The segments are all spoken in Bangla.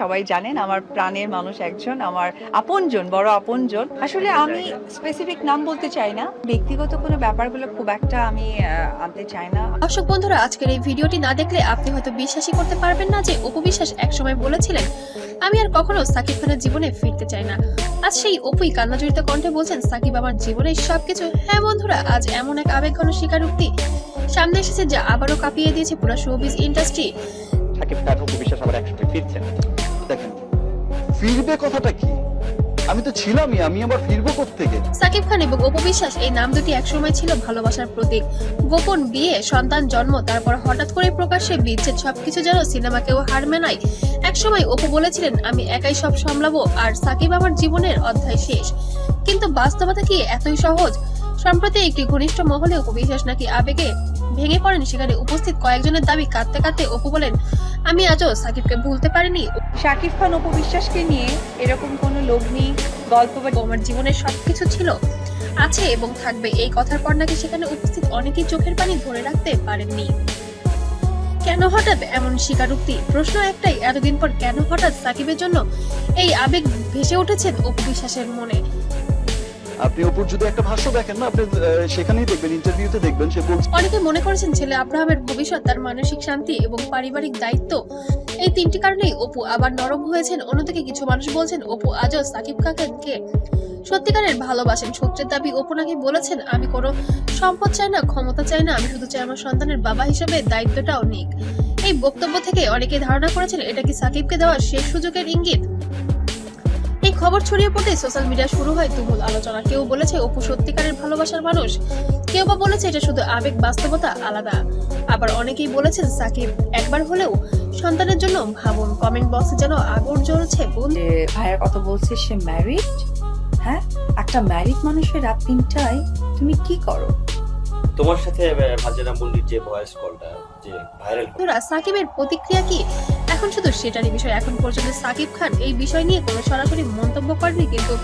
সবাই জানেন আমার প্রাণের মানুষ একজন আমার আপনজন বড় আপনজন। আসলে আমি স্পেসিফিক নাম বলতে চাই না। ব্যক্তিগত কোনো ব্যাপারগুলো খুব একটা আমি আনতে চাই না। দর্শক বন্ধুরা আজকের এই ভিডিওটি না দেখলে আপনি হয়তো বিশ্বাসই করতে পারবেন না যে অপু বিশ্বাস একসময় বলেছিলেন আমি আর কখনো সাকিব খানের জীবনে ফিরতে চাই না। আজ সেই অপুই কান্নাজড়িত কণ্ঠে বলছেন সাকিব আমার জীবনের সবকিছু। হ্যাঁ বন্ধুরা আজ এমন এক আবেগঘন স্বীকারোক্তি। সামনে এসেছে যা আবারও কাঁপিয়ে দিয়েছে পুরো শোবিজ ইন্ডাস্ট্রি সাকিব খান অপু বিশ্বাস আবার একসঙ্গে ফিরছেন। ফিরবে কথাটা কি? আমি তো ছিলামই, আমি আবার ফিরবো সাকিব খান এবং এই নাম দুটি একসময় ছিল ভালোবাসার প্রতীক। গোপন বিয়ে, সন্তান জন্ম, তারপর হঠাৎ করে প্রকাশ্যে বিচ্ছেদ, সবকিছু যেন সিনেমাকেও হার মেনায় একসময় অপু বলেছিলেন, আমি একাই সব সামলাবো, আর সাকিব আমার জীবনের অধ্যায় শেষ। কিন্তু বাস্তবতা কি এতই সহজ? সম্প্রতি একটি ঘনিষ্ঠ মহলে অপু বিশ্বাস নাকি আবেগে ভেঙে পড়েন, সেখানে উপস্থিত কয়েকজনের দাবি কাঁদতে কাঁদতে অপু বলেন, আমি আজও সাকিবকে ভুলতে পারিনি। সাকিব খান অপু বিশ্বাসকে নিয়ে এরকম কোনো লগ্নি গল্প বা আমার জীবনের সবকিছু ছিল, আছে এবং থাকবে। এই কথার পর নাকি সেখানে উপস্থিত অনেকেই চোখের পানি ধরে রাখতে পারেননি। কেন হঠাৎ এমন স্বীকারোক্তি? প্রশ্ন একটাই, এতদিন পর কেন হঠাৎ সাকিবের জন্য এই আবেগ ভেসে উঠেছে অপু বিশ্বাসের মনে? আপনি অপুর যদি একটা ভাষ্য দেখেন না, আপনি সেখানেই দেখবেন ইন্টারভিউতে দেখবেন, সে বলছে অনেকে মনে করেছেন ছেলে আব্রাহামের ভবিষ্যৎ, তার মানসিক শান্তি এবং পারিবারিক দায়িত্ব। এই তিনটি কারণেই অপু আবার নরম হয়েছেন। অন্যদিকে কিছু মানুষ বলছেন, অপু আজও সাকিব খানকে সত্যিকারের ভালোবাসেন। সূত্রের দাবি, অপু নাকি বলেছেন, আমি কোনো সম্পদ চাই না, ক্ষমতা চাই না, আমি শুধু চাই আমার সন্তানের বাবা হিসেবে দায়িত্বটাও নিক। এই বক্তব্য থেকে অনেকে ধারণা করেছেন, এটা কি সাকিবকে দেওয়া শেষ সুযোগের ইঙ্গিত? খবর ছড়িয়ে পড়তে সোশ্যাল মিডিয়া শুরু হয় তুমুল আলোচনা। কেউ বলেছে অপু সত্যিকারের ভালোবাসার মানুষ। কেউ বা বলেছে এটা শুধু আবেগ বাস্তবতা আলাদা। আবার অনেকেই বলেছেন সাকিব একবার হলেও সন্তানের জন্য ভাবুন। কমেন্ট বক্সে যেন আগুন জ্বলছে বোন ভাইয়ের কথা বলছে সে ম্যারিড হ্যাঁ? একটা ম্যারিড মানুষের রাত তিনটায় তুমি কি করো? তোমার সাথে ফারজানা মল্লির যে ভয়েস কলটা যে ভাইরাল সাকিবের প্রতিক্রিয়া কি? এখন শুধু সেটারই বিষয়। এখন পর্যন্ত সাকিব খান এই বিষয় নিয়ে কোনো সরাসরি মন্তব্য করেনি কিন্তু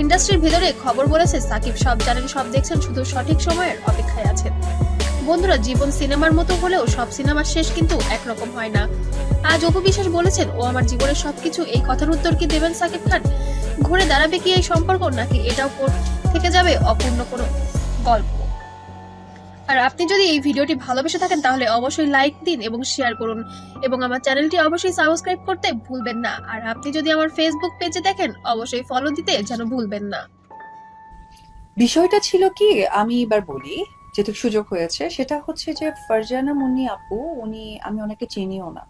ইন্ডাস্ট্রির ভিতরে খবর বলেছে, সাকিব সব জানেন, সব দেখছেন, শুধু সঠিক সময়ের অপেক্ষায় আছেন। বন্ধুরা, জীবন সিনেমার মতো হলেও সব সিনেমার শেষ কিন্তু একরকম হয় না। আজ অপু বিশ্বাস বলেছেন, ও আমার জীবনের সবকিছু, এই কথার উত্তর কি দেবেন সাকিব খান? ঘুরে দাঁড়াবে কি এই সম্পর্ক, নাকি এটাও থেকে যাবে অপূর্ণ কোনো গল্প? আর আপনি যদি এই ভিডিওটি ভালোবেসে থাকেন, তাহলে অবশ্যই লাইক দিন এবং শেয়ার করুন। এবং আমার চ্যানেলটি অবশ্যই সাবস্ক্রাইব করতে ভুলবেন না। আর আপনি যদি আমার ফেসবুক পেজে দেখেন, অবশ্যই ফলো দিতে যেন ভুলবেন না। বিষয়টা ছিল কি, আমি এবার বলি যেটুকু সুযোগ হয়েছে, সেটা হচ্ছে যে ফারজানা মুন্নি আপু, উনি, আমি ওনাকে চিনিও না।